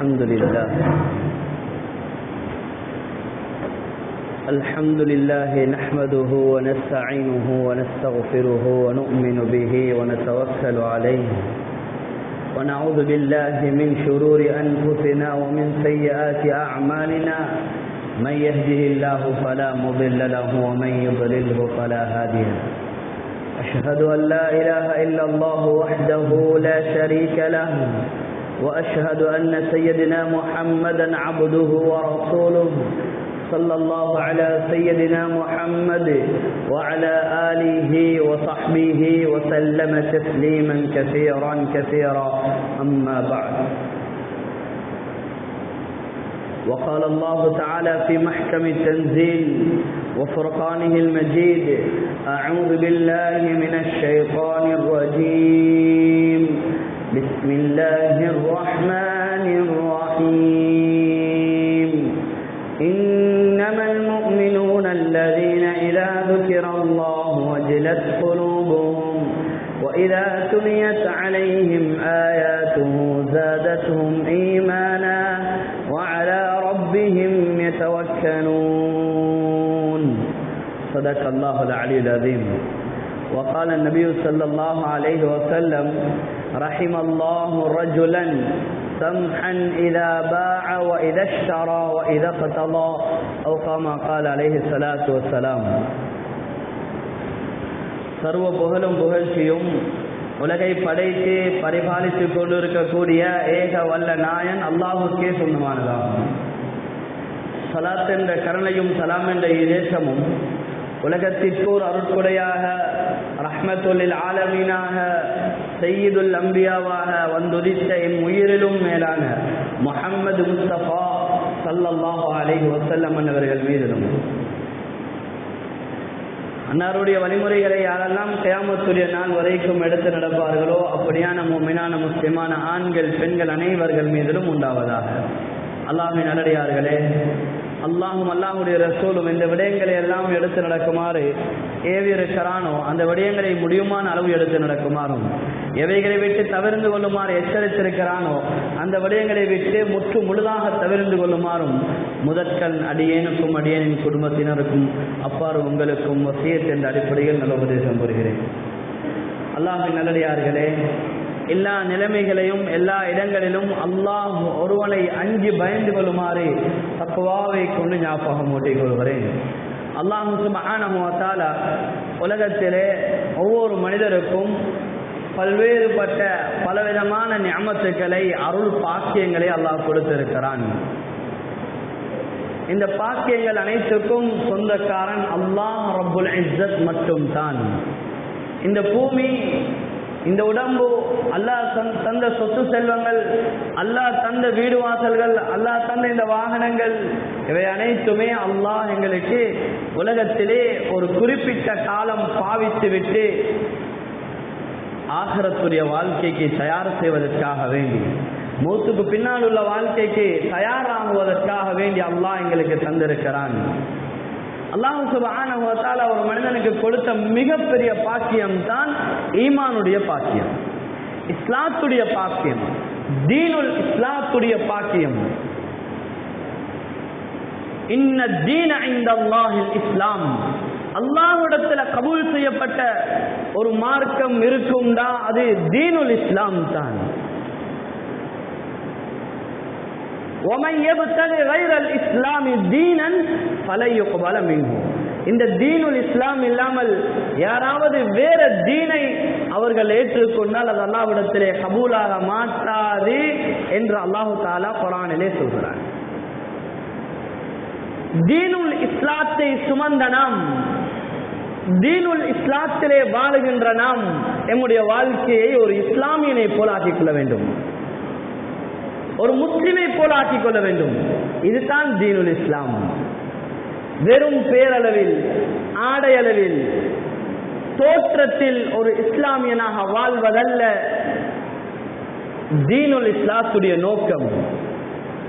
الحمد لله. الحمد لله نحمده ونستعينه ونستغفره ونؤمن به ونتوكل عليه. ونعوذ بالله من شرور أنفسنا ومن سيئات أعمالنا. من يهده الله فلا مضل له ومن يضلله فلا هادي له. أشهد أن لا إله إلا الله وحده لا شريك له. وأشهد أن سيدنا محمدا عبده ورسوله صلى الله على سيدنا محمد وعلى آله وصحبه وسلم تسليما كثيرا كثيرا. أما بعد. وقال الله تعالى في محكم التنزيل وفرقانه المجيد أعوذ بالله من الشيطان الرجيم. بسم الله الرحمن الرحيم. إنما المؤمنون الذين إذا ذكر الله وجلت قلوبهم وإذا تليت عليهم آياته زادتهم إيمانا وعلى ربهم يتوكلون. صدق الله العلي العظيم. وقال النبي صلى الله عليه وسلم رحم الله رجلا سمحا إذا باع وإذا اشترى وإذا اقتضى أو كما قال عليه الصلاة والسلام சர்வ புகழும் புகழ்ச்சியும் உலகை படைத்து பரிபாலித்துக் கொண்டிருக்கக்கூடிய ஏக வல்ல நாயன் அல்லாஹுக்கே சொந்தமானதாகும் சலாத் என்ற கருணையும் சலாம் என்ற இதேசமும் உலகத்திற்கோர் அருட்கொடையாக ரஹ்மத்துல்லில் ஆலமீனாக செய்யுதுல் அம்பியாவாக வந்துதித்த என் உயிரிலும் மேலான முகம்மது முஸ்தபா சல்லல்லாஹு அலைஹி வசல்லம் அவர்கள் மீதிலும். அன்னாருடைய வழிமுறைகளை யாரெல்லாம் கயாமத்துடைய நாள் வரைக்கும் எடுத்து நடப்பார்களோ அப்படியான முமினான முஸ்லிமான ஆண்கள் பெண்கள் அனைவர்கள் மீதிலும் உண்டாவதாக. அல்லாஹின் நல்லடியார்களே அல்லாஹும் அல்லாஹுடைய ரசூலும் இந்த விடயங்களை எல்லாம் எடுத்து நடக்குமாறு ஏவியிருக்கிறானோ அந்த விடயங்களை முடியுமான அளவு எடுத்து நடக்குமாறும். எவைகளை விட்டு தவிர்ந்து கொள்ளுமாறு எச்சரித்திருக்கிறானோ அந்த விடயங்களை விட்டு முற்று முழுதாக தவிர்ந்து கொள்ளுமாறும் முதற்கண் அடியேனுக்கும் அடியேனின் குடும்பத்தினருக்கும் அப்பாறு உங்களுக்கும் வசியத் என்ற அடிப்படையில் நல்ல உபதேசம் கூறுகிறேன். அல்லாஹின் நல்லடியார்களே எல்லா நிலைமைகளையும் எல்லா இடங்களிலும் அல்லாஹ் ஒருவனை அஞ்சு பயந்து கொள்ளுமாறு தக்குவாவை கொண்டு ஞாபகம் ஓட்டிக் கொள்கிறேன். அல்லாஹு சுபஹானஹுவத்தால உலகத்திலே ஒவ்வொரு மனிதருக்கும் பல்வேறுபட்ட பலவிதமான ஞாபத்துக்களை அருள் பாக்கியங்களை அல்லாஹ் கொடுத்திருக்கிறான். இந்த பாக்கியங்கள் அனைத்துக்கும் சொந்தக்காரன் அல்லாஹ் ரபுல் இஸ்ஸத் மட்டும்தான். இந்த பூமி இந்த உடம்பு அல்லாஹ் தந்த சொத்து செல்வங்கள் அல்லாஹ் தந்த வீடு வாசல்கள் அல்லாஹ் தந்த இந்த வாகனங்கள் இவை அனைத்துமே அல்லாஹ் எங்களுக்கு உலகத்திலே ஒரு குறிப்பிட்ட காலம் பாவித்து விட்டு ஆகரத்துடைய வாழ்க்கைக்கு தயார் செய்வதற்காக வேண்டி மூத்துக்கு பின்னால் உள்ள வாழ்க்கைக்கு தயாராகுவதற்காக வேண்டி அல்லாஹ் எங்களுக்கு தந்திருக்கிறான். அல்லாஹு சுபான ஒரு மனிதனுக்கு கொடுத்த மிகப்பெரிய பாக்கியம் தான் ஈமானுடைய பாக்கியம். இஸ்லாத்துடைய பாக்கியம். தீனுல் இஸ்லாத்துடைய பாக்கியம். இன்ன தீன இந்த அல்லாஹில் இஸ்லாம். அல்லாஹ்விடத்துல கபூல் செய்யப்பட்ட ஒரு மார்க்கம் இருக்கும்டா அது தீனுல் இஸ்லாம் தான் இஸ்லாமி தீனன் பலையு பலமின்கும் இந்த தீனுல் இஸ்லாம் இல்லாமல் யாராவது வேற தீனை அவர்கள் ஏற்றுக்கொண்டால் அது அல்லாவிடத்திலே கபூலாக மாட்டாது என்று அல்லாஹு தாலா குரானிலே சொல்கிறார் தீனுல் இஸ்லாத்தை சுமந்த நாம் தீனுல் இஸ்லாத்திலே வாழுகின்ற நாம் எம்முடைய வாழ்க்கையை ஒரு இஸ்லாமியனை போல் ஆக்கிக் கொள்ள வேண்டும். ஒரு முஸ்லிமை போல் ஆக்கிக் கொள்ள வேண்டும். இதுதான் தீனுல் இஸ்லாம். வெறும் பேரளவில் ஆடையளவில் தோற்றத்தில் ஒரு இஸ்லாமியனாக வாழ்வதல்ல தீனுல் இஸ்லாத்துடைய நோக்கம்.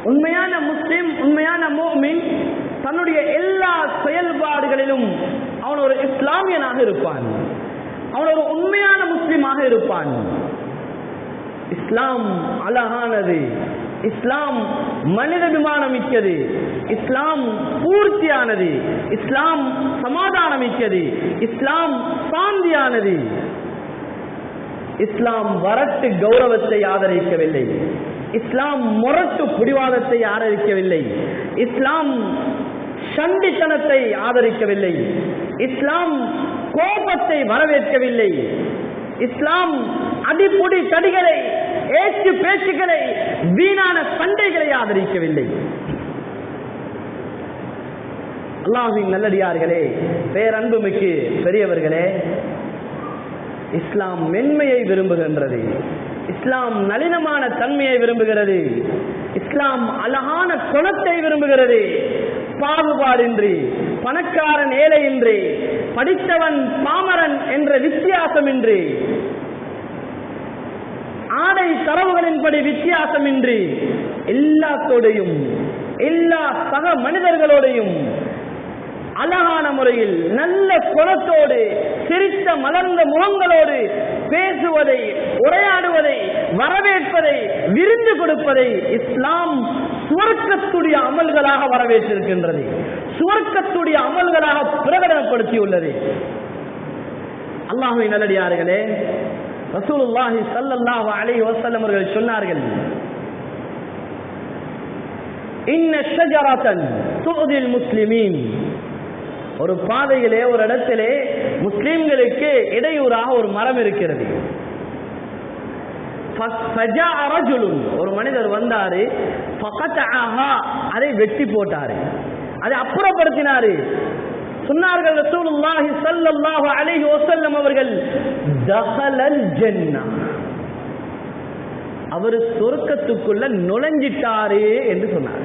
உண்மையான முஸ்லிம் உண்மையான மோமின் தன்னுடைய எல்லா செயல்பாடுகளிலும் அவன் ஒரு இஸ்லாமியனாக இருப்பான். அவன் ஒரு உண்மையான முஸ்லிமாக இருப்பான். இஸ்லாம் அழகானது. இஸ்லாம் மனிதாபிமானம் மிக்கது இஸ்லாம் பூர்த்தியானது. இஸ்லாம் சமாதானம் மிக்கது இஸ்லாம் சாந்தியானது. இஸ்லாம் வரட்டு கௌரவத்தை ஆதரிக்கவில்லை. இஸ்லாம் முரட்டு பிடிவாதத்தை ஆதரிக்கவில்லை. இஸ்லாம் சண்டித்தனத்தை ஆதரிக்கவில்லை. இஸ்லாம் கோபத்தை வரவேற்கவில்லை. இஸ்லாம் அடிப்பொடி தடிகளை ஏற்று பேச்சுகளை வீணான சண்டைகளை ஆதரிக்கவில்லை. அல்லாஹின் நல்லடியார்களே பேரன்புமிக்கு பெரியவர்களே இஸ்லாம் மென்மையை விரும்புகின்றது. இஸ்லாம் நளினமான தன்மையை விரும்புகிறது. இஸ்லாம் அழகான குணத்தை விரும்புகிறது. பாகுபாடின்றி பணக்காரன் ஏழையின்றி படித்தவன் பாமரன் என்ற வித்தியாசமின்றி ஆடை தரவுகளின்படி வித்தியாசமின்றி எல்லாத்தோடையும் எல்லா சக மனிதர்களோடையும் அழகான முறையில் நல்ல குணத்தோடு சிரித்த மலர்ந்த முகங்களோடு பேசுவதை உரையாடுவதை வரவேற்பதை விருந்து கொடுப்பதை இஸ்லாம் சுவர்க்கத்துடைய அமல்களாக வரவேற்றிருக்கின்றது. சுவர்க்கத்துடைய அமல்களாக பிரகடனப்படுத்தியுள்ளது. அல்லாஹுவை நல்லடியார்களே ரசூலுல்லாஹி சல்லல்லாஹு அலைஹி வஸல்லம் அவர்கள் சொன்னார்கள் இன்ன ஷஜரத்தன் துதில் முஸ்லிமீன். ஒரு பாதையிலே ஒரு இடத்திலே முஸ்லிம்களுக்கு இடையூறாக ஒரு மரம் இருக்கிறது. ஒரு மனிதர் வந்தாரு அதை வெட்டி போட்டாரு. அதை அப்புறப்படுத்தினாரு. சொன்னார்கள் ரசூலுல்லாஹி ஸல்லல்லாஹு அலைஹி வஸல்லம் அவர்கள் தஹலல் அவர் சொர்க்கத்துக்குள்ள நுழைஞ்சிட்டாரே என்று சொன்னார்.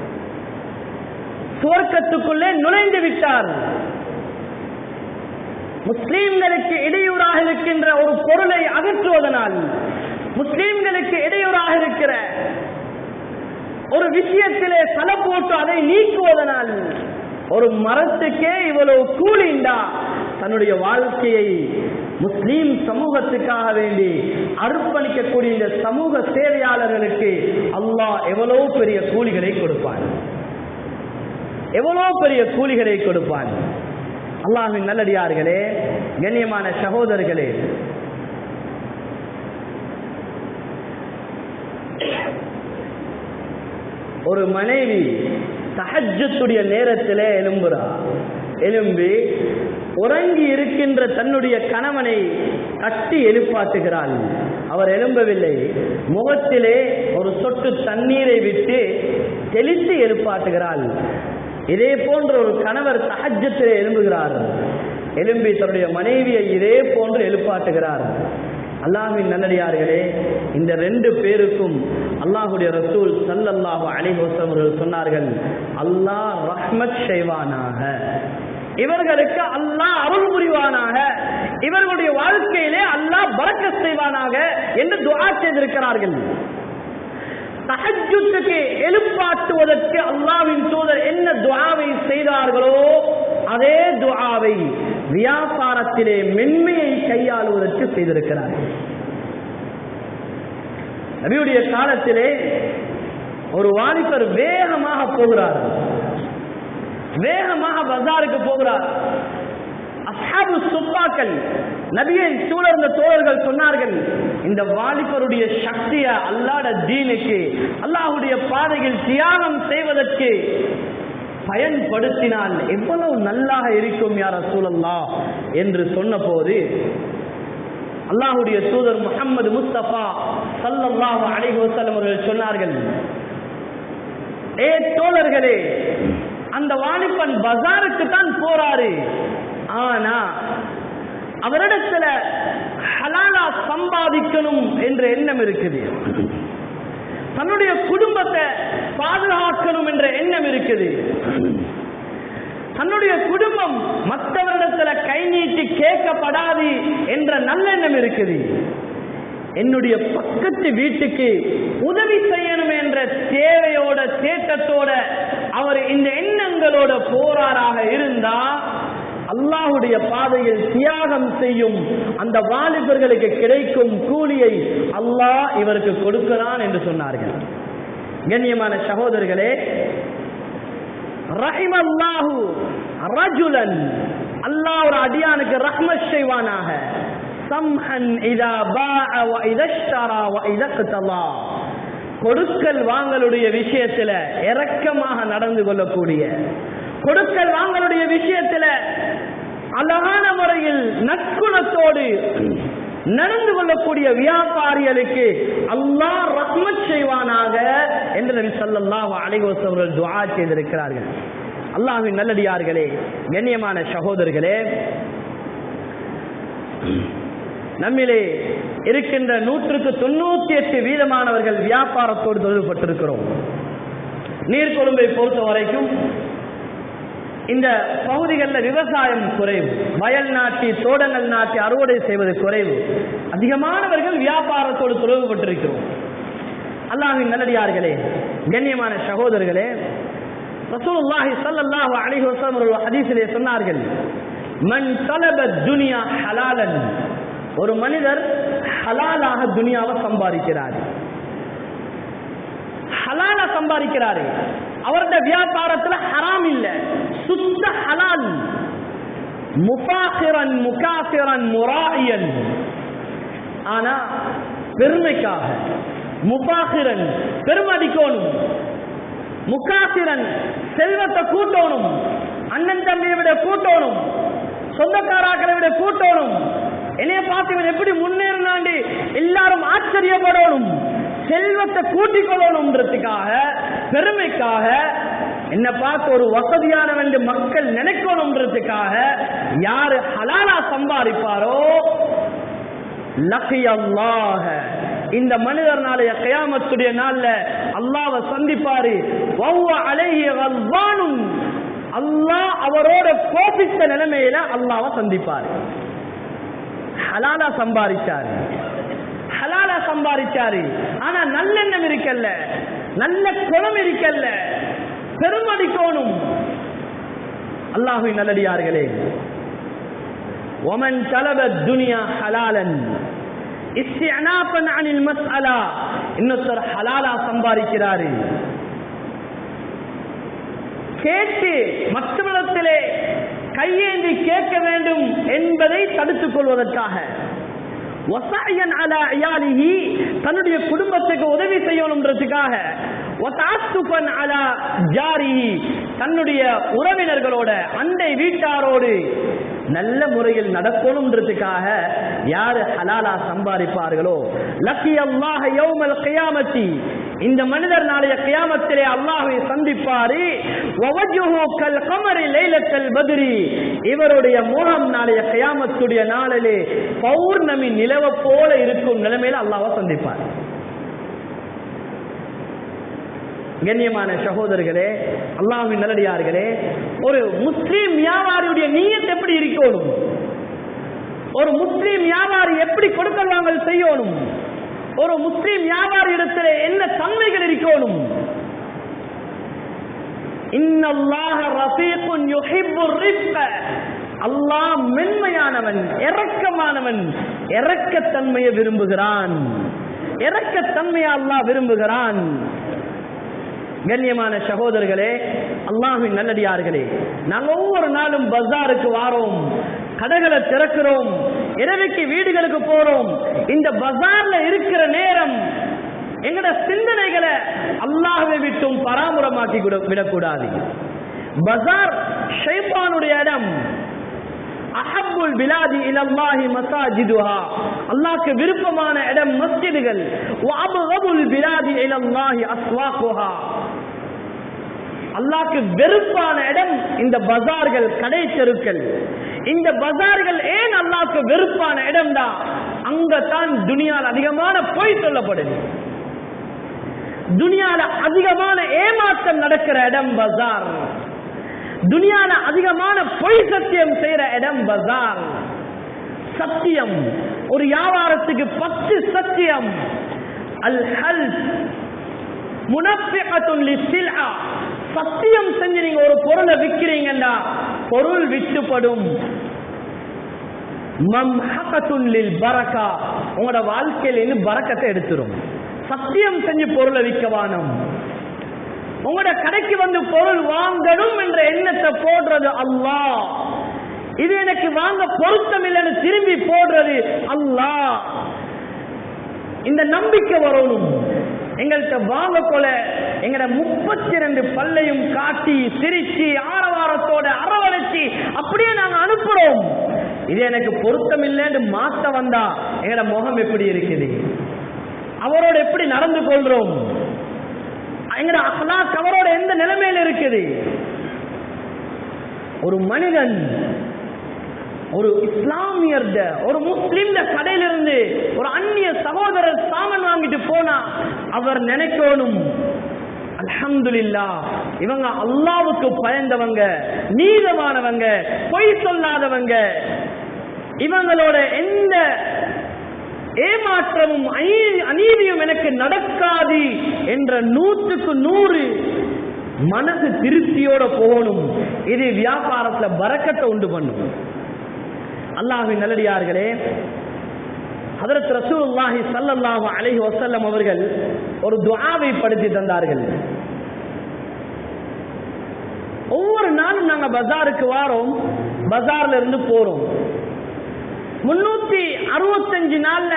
சுவர்க்கத்துக்குள்ளே நுழைந்து விட்டார். முஸ்லீம்களுக்கு இடையூறாக இருக்கின்ற ஒரு பொருளை அகற்றுவதனால் முஸ்லீம்களுக்கு இடையூறாக இருக்கிற ஒரு விஷயத்திலே சல போட்டு அதை நீக்குவதனால் ஒரு மரத்துக்கே இவ்வளவு கூலிண்டா தன்னுடைய வாழ்க்கையை முஸ்லீம் சமூகத்துக்காக வேண்டி அர்ப்பணிக்கக்கூடிய இந்த சமூக சேவையாளர்களுக்கு அல்லாஹ் எவ்வளவு பெரிய கூலிகளை கொடுப்பான்? எவ்வளவு பெரிய கூலிகளை கொடுப்பான்? அல்லாஹின் நல்லடியார்களே கண்ணியமான சகோதரர்களே ஒரு மனைவி தஹஜத்துடைய நேரத்திலே எழும்புறா. எழும்பி உறங்கி இருக்கின்ற தன்னுடைய கணவனை கட்டி எழுப்பாட்டுகிறாள். அவர் எழும்பவில்லை. முகத்திலே ஒரு சொட்டு தண்ணீரை விட்டு தெளித்து எழுப்பாட்டுகிறாள். இதே போன்ற ஒரு கணவர் தஹஜத்திலே எழும்புகிறார். எழும்பி தன்னுடைய மனைவியை இதே போன்று எழுப்பாட்டுகிறார். அல்லாஹின் நல்லடியார்களே இந்த ரெண்டு பேருக்கும் அல்லாஹுடைய ரசூல் சல்லல்லாஹு அலைஹி அவர்கள் சொன்னார்கள் அல்லாஹ் ரஹ்மத் செய்வானாக. இவர்களுக்கு அல்லாஹ் அருள் புரிவானாக. இவர்களுடைய வாழ்க்கையிலே அல்லாஹ் பரக்கத் செய்வானாக என்று துவா செய்திருக்கிறார்கள். தஹஜ்ஜுத்துக்கு எழுப்பாட்டுவதற்கு அல்லாவின் தூதர் என்ன துவாவை செய்தார்களோ அதே துவாவை வியாபாரத்திலே மென்மையை கையாளுவதற்கு செய்திருக்கிறார். நபியுடைய காலத்திலே ஒரு வாலிபர் வேகமாக போகிறார். வேகமாக பஜாருக்கு போகிறார். அசாபு சுப்பாக்கள் நபியை சூழர்ந்த தோழர்கள் சொன்னார்கள் இந்த வாலிபருடைய சக்தியை அல்லாட தீனுக்கு அல்லாஹுடைய பாதையில் தியாகம் செய்வதற்கு பயன்படுத்தினால் எவ்வளவு நல்லாக இருக்கும் யார் சூழல்லா என்று சொன்னபோது அல்லாஹுடைய தூதர் முகமது முஸ்தபா சல்லல்லாஹு அலைஹி வஸல்லம் அவர்கள் சொன்னார்கள் ஏ தோழர்களே அந்த வாலிபன் பஜாருக்கு தான் போறாரு. ஆனா அவரிடத்துல ஹலாலா சம்பாதிக்கணும் என்ற எண்ணம் இருக்குது. தன்னுடைய குடும்பத்தை பாதுகாக்கணும் என்ற எண்ணம் இருக்குது. தன்னுடைய குடும்பம் மற்றவரிடத்துல கை நீட்டி கேட்கப்படாது என்ற நல்லெண்ணம் இருக்குது. என்னுடைய பக்கத்து வீட்டுக்கு உதவி செய்யணும் என்ற தேவையோட தேட்டத்தோட அவர் இந்த எண்ணங்களோட போராறாக இருந்தா அல்லாஹுடைய பாதையில் தியாகம் செய்யும் அந்த வாலிபர்களுக்கு கிடைக்கும் கூலியை அல்லாஹ் இவருக்கு கொடுக்கிறான் என்று சொன்னார்கள். கண்ணியமான சகோதரர்களே ரஹிமல்லாஹு ரஜுலன் அல்லாஹ் ஒரு அடியானுக்கு ரஹ்மத் செய்வானாக. சம்ஹன் இதா பா வ இதஷ்டரா வ இதக்தலா. கொடுக்கல் வாங்கலுடைய விஷயத்துல இரக்கமாக நடந்து கொள்ளக்கூடிய கொடுக்கல் வாங்கலுடைய விஷயத்துல அழகான முறையில் நற்குணத்தோடு நடந்து கொள்ளக்கூடிய வியாபாரிகளுக்கு அல்லாஹ் ரஹ்மத் செய்வானாக என்று நபி ஸல்லல்லாஹு அலைஹி அவர்கள் செய்திருக்கிறார்கள். அல்லாஹின் நல்லடியார்களே கண்ணியமான சகோதரர்களே நம்மிலே இருக்கின்ற நூற்றுக்கு தொண்ணூத்தி எட்டு வீதமானவர்கள் வியாபாரத்தோடு தொடர்பட்டிருக்கிறோம் நீர்கொழும்பை பொறுத்த வரைக்கும் இந்த பகுதிகளில் விவசாயம் குறைவு. வயல் நாட்டி தோடங்கள் நாட்டி அறுவடை செய்வது குறைவு. அதிகமானவர்கள் வியாபாரத்தோடு தொடர்புபட்டிருக்கிறோம் அல்லாஹின் நல்லடியார்களே கண்ணியமான சகோதரர்களே ரசூலுல்லாஹி ஸல்லல்லாஹு அலைஹி வஸல்லம் ஒரு ஹதீஸிலே சொன்னார்கள் மன் தலப துனியா ஹலாலன். ஒரு மனிதர் ஹலாலாக துனியாவை சம்பாதிக்கிறார். ஹலால சம்பாதிக்கிறாரு. அவருடைய வியாபாரத்துல ஹராம் இல்லை. சுத்த ஹலால். முகாசிரன் முகாசிரன் முராயன் ஆனா பெருமைக்காக. முகாசிரன் பெருமடிக்கோணும் முகாசிரன் செல்வத்தை கூட்டணும். அண்ணன் தம்பியை விட கூட்டணும். சொந்தக்காராக்களை விட கூட்டணும். என்னைய பார்த்து இவன் எப்படி முன்னேறினாண்டி? எல்லாரும் ஆச்சரியப்படணும். செல்வத்தை கூட்டிக் கொள்ளணும்ன்றதுக்காக பெருமைக்காக என்ன பார்த்து ஒரு வசதியானவன் மக்கள் நினைக்கணும்ன்றதுக்காக யாரு ஹலாலா சம்பாதிப்பாரோ? லக்கியல்லாக. இந்த மனிதர் நாளைய கயாமத்துடைய நாள்ல அல்லாவை சந்திப்பாரு. வௌவ அலைஹி அல்லாஹ் அவரோட கோபித்த நிலைமையில அல்லாவை சந்திப்பாரு. ஹலாலா சம்பாதிச்சாரு. ஹலாலா சம்பாதிச்சாரு. ஆனா நல்லெண்ணம் இருக்கல்ல. நல்ல குணம் இருக்கல்ல. பெருமடிக்கோணும் அல்லாஹு நல்லடியார்களே ஒமன் தலப துனியா ஹலாலன் இஸ்திஅனாபன் அனில் மஸ்அலா. இன்னொருத்தர் ஹலாலா சம்பாதிக்கிறாரு. கேட்டு மற்றவரிடத்திலே கையேந்தி கேட்க வேண்டும் என்பதை தடுத்துக் கொள்வதற்காக அலா தன்னுடைய குடும்பத்துக்கு உதவி செய்யணும்ன்றதுக்காக தன்னுடைய உறவினர்களோட அண்டை வீட்டாரோடு நல்ல முறையில் நடக்கணும்ன்றதுக்காக யாரு ஹலாலா சம்பாதிப்பார்களோ? லக்கி அல்லாஹ யௌமல் கியாமத்தி. இந்த மனிதர் நாளைய கியாமத்திலே அல்லாஹை சந்திப்பாரு. வவஜ்ஹு கல் கமரி லைலத்தல் பதிரி. இவருடைய முகம் நாளைய கியாமத்துடைய நாளிலே பௌர்ணமி நிலவ போல இருக்கும் நிலைமையில அல்லாஹ சந்திப்பார். கண்ணியமான சகோதரர்களே அல்லாவின் நல்லடியார்களே ஒரு முஸ்லீம் வியாபாரியுடைய நீயத் எப்படி இருக்கணும்? ஒரு முஸ்லீம் வியாபாரி எப்படி கொடுக்கல் வாங்கல் செய்யணும்? ஒரு முஸ்லீம் வியாபாரி இடத்துல என்ன தன்மைகள் இருக்கணும்? இன்னல்லாஹ ரஃபீகுன் யுஹிப்புர் ரிஃப்க. அல்லாஹ் மென்மையானவன் இரக்கமானவன் இரக்கத்தன்மையை விரும்புகிறான். இரக்கத்தன்மையை அல்லாஹ் விரும்புகிறான். கண்ணியமான சகோதரர்களே அல்லாஹின் நல்லடியார்களே நாங்க ஒவ்வொரு நாளும் பஜாருக்கு வாரோம் கடைகளை திறக்கிறோம் இரவைக்கு வீடுகளுக்கு போறோம். இந்த பஜார்ல இருக்கிற நேரம் எங்கட சிந்தனைகளை அல்லாஹ்வை விட்டும் பராமரமாக்கி விடக்கூடாது. பஜார் ஷைபானுடைய இடம். அஹப்புல் பிலாதி இலல்லாஹி மசாஜிதுஹா. அல்லாஹ்க்கு விருப்பமான இடம் மஸ்ஜிதுகள். வஅபகபுல் பிலாதி இலல்லாஹி அஸ்வாக்குஹா அல்லாக்கு வெறுப்பான இடம் இந்த பஜார்கள் கடை தெருக்கள் இந்த பஜார்கள் ஏன் அல்லாக்கு வெறுப்பான இடம் தான் அங்கத்தான் துனியால் அதிகமான பொய் சொல்லப்படுது. துனியால அதிகமான ஏமாற்றம் நடக்கிற இடம் பஜார். துனியால அதிகமான பொய் சத்தியம் செய்யற இடம் பஜார். சத்தியம் ஒரு வியாபாரத்துக்கு பத்து சத்தியம். அல் ஹல் முனஃபிகத்துன் லிஸ்ஸில்ஆ சத்தியம் செஞ்சு நீங்க ஒரு பொருளை விக்கிறீங்கடா பொருள் விட்டுப்படும். மம்ஹகத்துன் பரக்கா. உங்களோட வாழ்க்கையில இருந்து பரக்கத்தை எடுத்துரும். சத்தியம் செஞ்சு பொருளை விற்க வானம் உங்களோட கடைக்கு வந்து பொருள் வாங்கணும் என்ற எண்ணத்தை போடுறது அல்லாஹ். இது எனக்கு வாங்க பொருத்தம் இல்லைன்னு திரும்பி போடுறது அல்லாஹ். இந்த நம்பிக்கை வரணும். எங்கள்கிட்ட வாங்க கொல எங்கட முப்பத்தி ரெண்டு பல்லையும் காட்டி சிரிச்சு ஆரவாரத்தோட அரவணைச்சு அப்படியே நாங்க அனுப்புறோம். இது எனக்கு பொருத்தம் இல்லைன்னு மாத்த வந்தா எங்கட முகம் எப்படி இருக்குது? அவரோட எப்படி நடந்து கொள்றோம்? எங்கட அஹ்லாக் அவரோட எந்த நிலைமையில இருக்குது? ஒரு மனிதன் ஒரு இஸ்லாமியர் ஒரு முஸ்லிம் கடையிலிருந்து ஒரு அவர் நினைக்கணும். அல்ஹம்துல்லா இவங்க அல்லாவுக்கு பயந்தவங்க நீதமானவங்க பொய் சொல்லாதவங்க. இவங்களோட எந்த ஏமாற்றமும் அநீ- அநீதியும் எனக்கு நடக்காது என்ற நூற்றுக்கு நூறு மனசு திருப்தியோட போகணும். இது வியாபாரத்துல பறக்கத்தை உண்டு பண்ணும். அல்லாஹின் நல்லடியார்களே ஹதரத் ரசூலுல்லாஹி சல்லல்லாஹு அலஹி வசல்லம் அவர்கள் ஒரு துவாவை படுத்தி தந்தார்கள். ஒவ்வொரு நாளும் நாங்க பஜாருக்கு வாரோம் பஜார்ல இருந்து போறோம். முன்னூத்தி அறுபத்தஞ்சு நாள்ல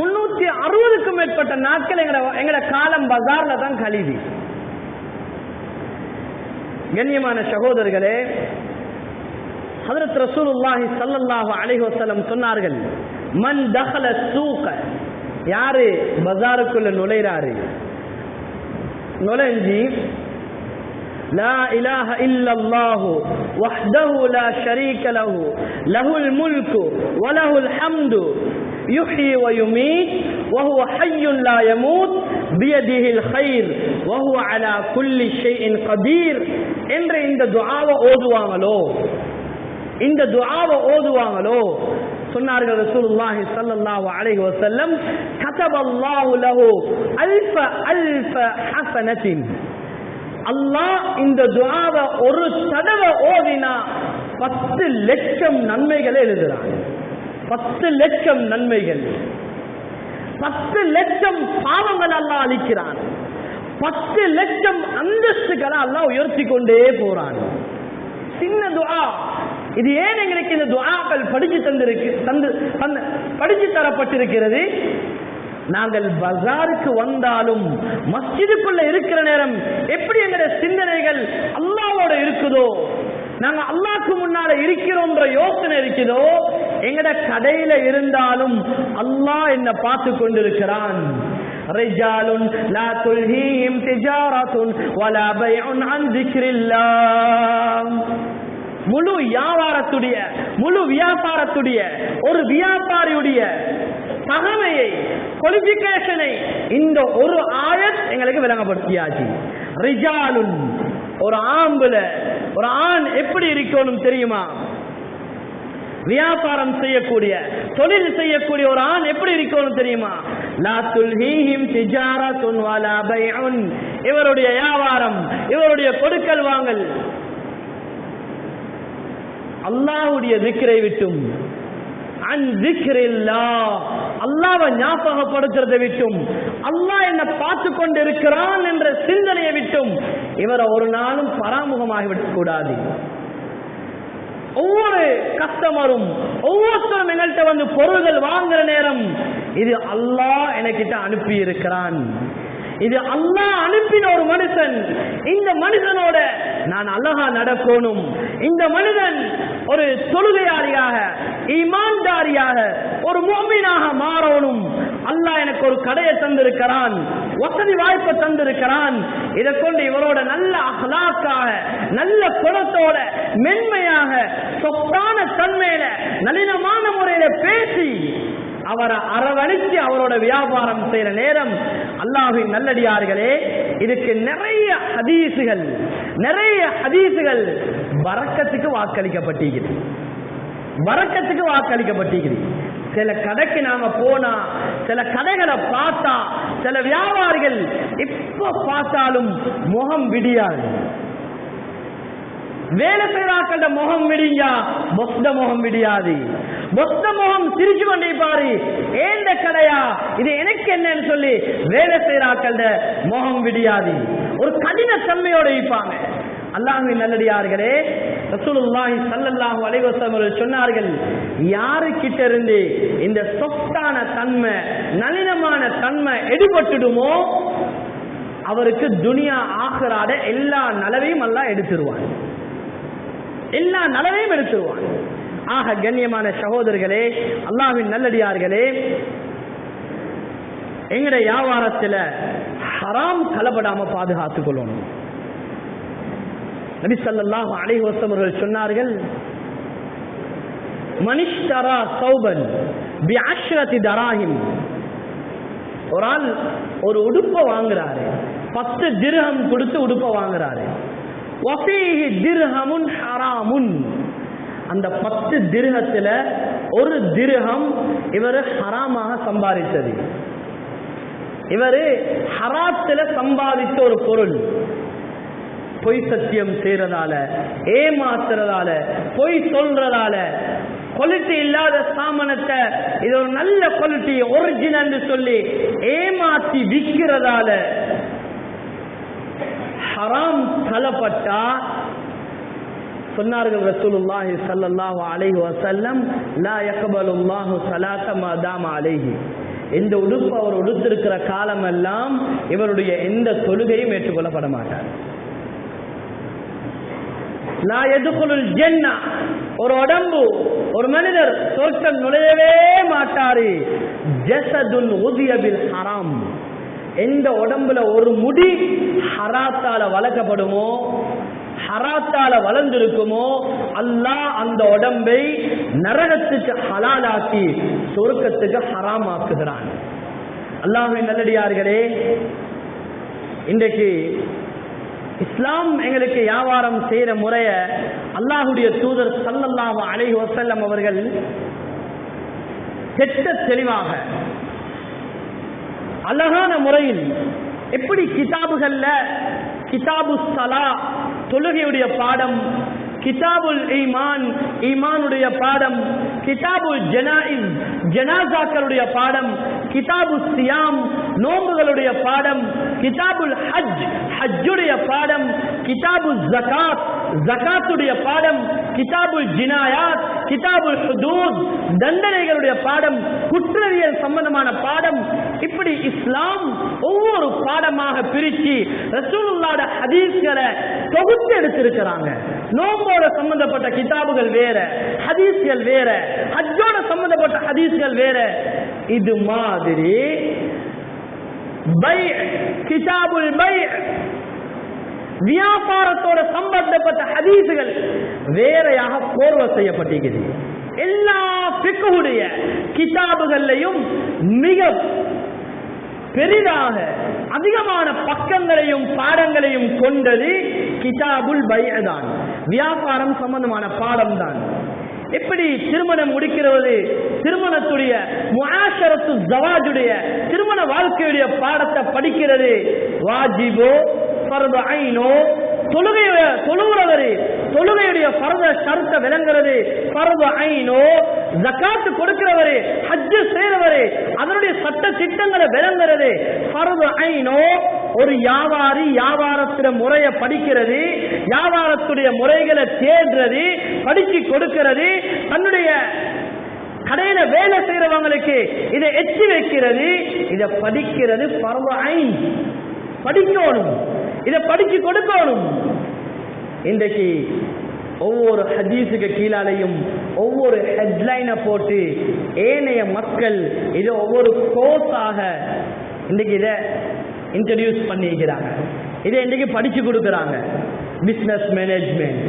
முன்னூத்தி அறுபதுக்கும் மேற்பட்ட நாட்கள் எங்கட எங்கட காலம் பஜார்ல தான் கழிவு கண்ணியமான சகோதரர்களே ஹதரத் ரசூலுல்லாஹி ஸல்லல்லாஹு அலைஹி வஸல்லம் சொன்னார்கள் மண் தகல சூக்க யாரு பஜாருக்குள்ள நுழைறாரு நுழைஞ்சி لا إله إلا الله وحده لا شريك له. له الملك وله الحمد. يحيي ويميت وهو حي لا يموت. بيده الخير وهو على كل شيء قدير. என்ற இந்த துஆவை ஓதுவாங்களோ இந்த துஆவை ஓதுவாங்களோ சொன்னார்கள் ரசூலுல்லாஹி ஸல்லல்லாஹு அலைஹி வஸல்லம் கதபல்லாஹு லஹு அல்ஃப அல்ஃப ஹஸனத்தின் அல்லாஹ் இந்த துஆவை ஒரு தடவை ஓதினா பத்து லட்சம் நன்மைகளை எழுதுறான். பத்து லட்சம் நன்மைகள். பத்து லட்சம் பாவங்கள் அல்லாஹ் அளிக்கிறான். பத்து லட்சம் அந்தஸ்துகளை அல்லாஹ் உயர்த்தி கொண்டே போறான். சின்ன துஆ இது ஏன் எங்களுக்கு இந்த துஆக்கள் படிச்சு தந்திருக்கு தந்து தந்து- படிச்சு தரப்பட்டிருக்கிறது நாங்கள் பஜாருக்கு வந்தாலும் மஸ்ஜிதுக்குள்ள இருக்கிற நேரம் எப்படி எங்களுடைய சிந்தனைகள் அல்லாவோட இருக்குதோ நாங்க அல்லாஹ்க்கு முன்னால இருக்கிறோம்ன்ற யோசனை இருக்குதோ எங்கட கடையில இருந்தாலும் அல்லாஹ் என்ன பார்த்து கொண்டிருக்கிறான் رجال لا تلهيهم تجارة ولا بيع عن ذكر الله முழு வியாபாரத்துடைய முழு வியாபாரத்துடைய ஒரு வியாபாரியுடைய தகமையை குவாலிபிகேஷனை இந்த ஒரு ஆயத் எங்களுக்கு விளங்கப்படுத்தியாச்சு. ரிஜாலுன் ஒரு ஆம்புல ஒரு ஆண் எப்படி இருக்கணும் தெரியுமா? வியாபாரம் செய்யக்கூடிய தொழில் செய்யக்கூடிய ஒரு ஆண் எப்படி இருக்கணும் தெரியுமா? லாத்துல் ஹீஹிம் திஜாரா வலா பைஉன் இவருடைய வியாபாரம் இவருடைய கொடுக்கல் வாங்கல் அல்லாஹுடைய திக்கரை விட்டும். அன் ஞாபகப்படுத்துறதை விட்டும். அல்லாஹ் என்ன பார்த்து கொண்டு இருக்கிறான் என்ற சிந்தனையை விட்டும். இவரை ஒரு நாளும் பராமுகமாகிவிடக் கூடாது. ஒவ்வொரு கஸ்டமரும் ஒவ்வொருத்தரும் எங்கள்கிட்ட வந்து பொருள்கள் வாங்குற நேரம் இது அல்லாஹ் எனக்கிட்ட அனுப்பி இருக்கிறான் இது அல்லாஹ் அனுப்பின ஒரு மனுஷன். இந்த மனுஷனோட நான் அழகா நடக்கணும். இந்த மனிதன் ஒரு தொழுகையாளியாக ஈமான்தாரியாக ஒரு மோமீனாக மாறணும். அல்லாஹ் எனக்கு ஒரு கடையை தந்திருக்கிறான் வசதி வாய்ப்பை தந்திருக்கிறான். இதை கொண்டு இவரோட நல்ல அகலாக்காக நல்ல குணத்தோட மென்மையாக சொத்தான தன்மையில நளினமான முறையில பேசி அவரை அரவணைச்சு அவரோட வியாபாரம் செய்யற நேரம் அல்லாஹின் நல்லடியார்களே இதுக்கு நிறைய ஹதீசுகள் நிறைய ஹதீசுகள் வரக்கத்துக்கு வாக்களிக்கப்பட்டிருக்கிறது வரக்கத்துக்கு வாக்களிக்கப்பட்டிருக்கிறது சில கடைக்கு நாம போனா சில கடைகளை பார்த்தா சில வியாபாரிகள் எப்ப பார்த்தாலும் முகம் விடியாது. வேலை செய்யறாக்கள முகம் விடியா பொஸ்த முகம் விடியாது. மொத்த முகம் சிரிச்சு கொண்டே பாரு. ஏந்த கடையா? இது எனக்கு என்னன்னு சொல்லி வேலை செய்யறாக்கள் முகம் விடியாது. ஒரு கடின தன்மையோட இருப்பாங்க. அல்லாஹ் நல்லடியார்களே ரசூலுல்லாஹி ஸல்லல்லாஹு அலைஹி வஸல்லம் சொன்னார்கள் சொன்னார்கள் கிட்ட இருந்து இந்த சொத்தான தன்மை நளினமான தன்மை எடுபட்டுடுமோ அவருக்கு துனியா ஆகராட எல்லா நலவையும் எல்லாம் எடுத்துருவான். எல்லா நலவையும் எடுத்துருவான். ஆக கண்ணியமான சகோதரர்களே அல்லாவின் நல்லடியார்களே எங்களுடைய வியாபாரத்துல ஹராம் கலப்படாம பாதுகாத்துக் கொள்ளணும். நபி ஸல்லல்லாஹு அவர்கள் சொன்னார்கள் மனிஷ்தரா சௌபன் வியாஷ்ரதி தராகிம் தராஹிம். ஒரு ஆள் ஒரு உடுப்பை வாங்குறாரு பத்து திருகம் கொடுத்து உடுப்பை வாங்குறாரு. வஃபீஹி திர்ஹமுன் ஹராமுன். அந்த பத்து திருகத்துல ஒரு திருகம் இவர் ஹராமாக சம்பாதித்தது. இவரு ஹராத்துல சம்பாதித்த ஒரு பொருள். பொய் சத்தியம் செய்யறதால ஏமாத்துறதால பொய் சொல்றதால குவாலிட்டி இல்லாத சாமனத்தை இது ஒரு நல்ல குவாலிட்டி ஒரிஜினல் சொல்லி ஏமாத்தி விற்கிறதால ஹராம் தலப்பட்டா சொன்னார்கள் ரசூலுல்லாஹி அலைஹி வஸல்லம் லா யக்பலுல்லாஹு ஸலாத்த மா தாம அலைஹி. உடுப்பு அவர் உடுத்திருக்கிற காலம் எல்லாம் இவருடைய எந்த தொழுகையும் ஏற்றுக்கொள்ளப்பட மாட்டார். லா எதுகுலுல் ஜென்னா ஒரு உடம்பு ஒரு மனிதர் சொர்க்கம் நுழையவே மாட்டாரு. ஜசதுன் உதியபில் ஹராம். எந்த உடம்புல ஒரு முடி ஹராத்தால வளர்க்கப்படுமோ ஹராத்தால வளர்ந்திருக்குமோ அல்லாஹ் அந்த உடம்பை நரகத்துக்கு ஹலாலாக்கி சொர்க்கத்துக்கு ஹராம் ஆக்குகிறான் நல்லடியார்களே இன்றைக்கு இஸ்லாம் எங்களுக்கு வியாபாரம் செய்யற முறைய அல்லாஹுடைய தூதர் சல்லல்லாஹு அலை வசல்லம் அவர்கள் கெட்ட தெளிவாக அழகான முறையில் எப்படி கிதாபுகள்ல கிதாபு சலா தொழுகையுடைய பாடம் கிதாபுல் ஈமான் ஈமானுடைய பாடம் கிதாபுல் ஜனாயிஸ் ஜனாசாக்களுடைய பாடம் கிதாபு சியாம் நோம்புகளுடைய பாடம் கிதாபுல் ஹஜ் ஹஜ்ஜுடைய பாடம் கிதாபு ஜகாத். ஜகாத்துடைய பாடம் கிதாபுல் ஜினாயாத் கிதாபுல் ஹுதூத் தண்டனைகளுடைய பாடம் குற்றவியல் சம்பந்தமான பாடம். இப்படி இஸ்லாம் ஒவ்வொரு பாடமாக பிரிச்சு ரசூலுல்லாட ஹதீஸ்களை தொகுத்து எடுத்திருக்கிறாங்க. நோம்போட சம்பந்தப்பட்ட கிதாபுகள் வேற ஹதீஸ்கள் வேற ஹஜ்ஜோட சம்பந்தப்பட்ட ஹதீஸ்கள் வேற. இது மாதிரி பை கிதாபுல் பை வியாபாரத்தோட சம்பந்தப்பட்ட ஹதீசுகள் வேறையாக கோர்வை செய்யப்பட்டிருக்குது. எல்லா பிக்குடைய கிதாபுகள்லையும் மிக பெரிதாக அதிகமான பக்கங்களையும் பாடங்களையும் கொண்டது கிதாபுல் பயதான் வியாபாரம் சம்பந்தமான பாடம் தான். எப்படி திருமணம் முடிக்கிறது? திருமணத்துடைய முஆஷரத்து ஜவாஜுடைய திருமண வாழ்க்கையுடைய பாடத்தை படிக்கிறது? வாஜிபோ ஃபர்து ஐனோ தொழுகைய தொழுகிறவரு தொழுகையுடைய பரத ஷர்த்த விளங்குறது பரத ஐனோ ஜக்காத்து கொடுக்கிறவரு ஹஜ்ஜு செய்யறவரு அதனுடைய சட்ட திட்டங்களை விளங்குறது பரத ஐனோ ஒரு வியாபாரி வியாபாரத்தின முறையை படிக்கிறது வியாபாரத்துடைய முறைகளை தேடுறது படிச்சு கொடுக்கிறது தன்னுடைய கடையில வேலை செய்யறவங்களுக்கு இதை எச்சி வைக்கிறது இதை படிக்கிறது பரவ ஐன். படிக்கணும். இதை படிச்சு கொடுக்கணும். இன்றைக்கு ஒவ்வொரு ஹதீஸுக்கு கீழாலையும் ஒவ்வொரு ஹெட்லைனை போட்டு ஏனைய மக்கள் இதை ஒவ்வொரு கோர்ஸாக இன்றைக்கு இதை இன்ட்ரடியூஸ் பண்ணிக்கிறாங்க. இதை இன்றைக்கு படிச்சு கொடுக்குறாங்க. பிஸ்னஸ் மேனேஜ்மெண்ட்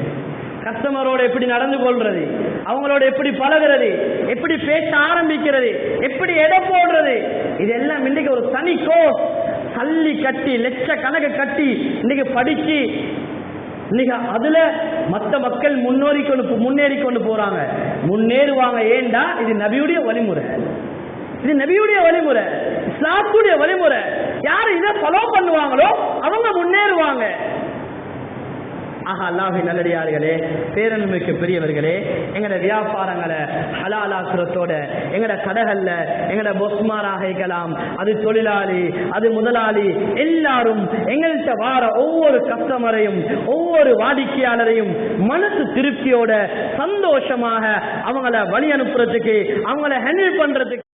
கஸ்டமரோட எப்படி நடந்து கொள்றது? அவங்களோட எப்படி பழகிறது? எப்படி பேச ஆரம்பிக்கிறது? எப்படி எடை போடுறது? இதெல்லாம் இன்றைக்கு ஒரு தனி கோர்ஸ் தள்ளி கட்டி லட்ச கணக்கு கட்டி இன்னைக்கு படிச்சு இன்னைக்கு அதுல மற்ற மக்கள் முன்னேறி கொண்டு முன்னேறி கொண்டு போறாங்க. முன்னேறுவாங்க ஏண்டா? இது நபியுடைய வழிமுறை. இது நபியுடைய வழிமுறை. இஸ்லாத்துடைய வழிமுறை. யார் இதை ஃபாலோ பண்ணுவாங்களோ அவங்க முன்னேறுவாங்க. ஆக அல்லாஹி நல்லடியார்களே பேரன்மைக்கு பெரியவர்களே எங்கட வியாபாரங்களை ஹலாலாக்குறதோட எங்கட கடைகளில் எங்களோட பொஸ்மாராக இருக்கலாம் அது தொழிலாளி அது முதலாளி எல்லாரும் எங்கள்கிட்ட வார ஒவ்வொரு கஸ்டமரையும் ஒவ்வொரு வாடிக்கையாளரையும் மனசு திருப்தியோட சந்தோஷமாக அவங்கள வழி அனுப்புறதுக்கு அவங்கள ஹேண்டில் பண்றதுக்கு